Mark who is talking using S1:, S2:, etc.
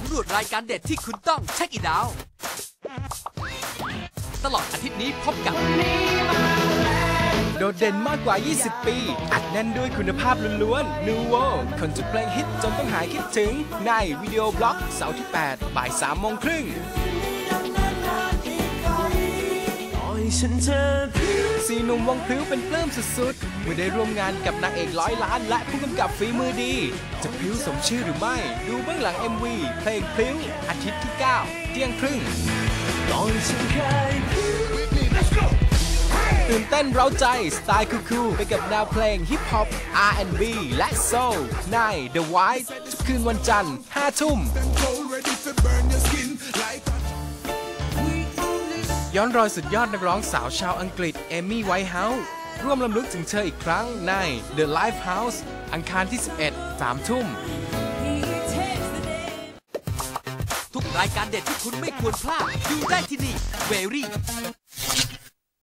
S1: สำรวจรายการเด็ดที่คุณต้องเช็คอีดาวตลอดอาทิตย์นี้พบกับ
S2: โดดเด่นมากกว่า 20 ปี อัดแน่นด้วยคุณภาพล้วนๆ New World คนจุดเพลงฮิตจนต้องหายคิดถึง ในวิดีโอบล็อกเสาร์ที่ 8 บ่าย3โมงครึ่ง สี่หนุ่มวงพลิ้วเป็นปลื้มสุดๆ เมื่อได้ร่วมงานกับนางเอกร้อยล้าน และผู้กำกับฝีมือดี จะพลิ้วสมชื่อหรือไม่ ดูเบื้องหลัง MV เพลงพลิ้วอาทิตย์ที่ 9 เที่ยงครึ่งตื่นเต้นเร้าใจ สไตล์คูลๆไปกับแนวเพลงฮิปฮอป R&B และ Soul ใน The White ทุกคืนวันจันทร์5ทุ่ม ย้อนรอยสุดยอดนักร้องสาวชาวอังกฤษเอมี่ไวท์เฮาส์ร่วมลำลึกถึงเธออีกครั้งใน The Life House อังคารที่ 11 3 ทุ่ม
S1: ทุกรายการเด็ดที่คุณไม่ควรพลาด ดูได้ที่นี่เวรี่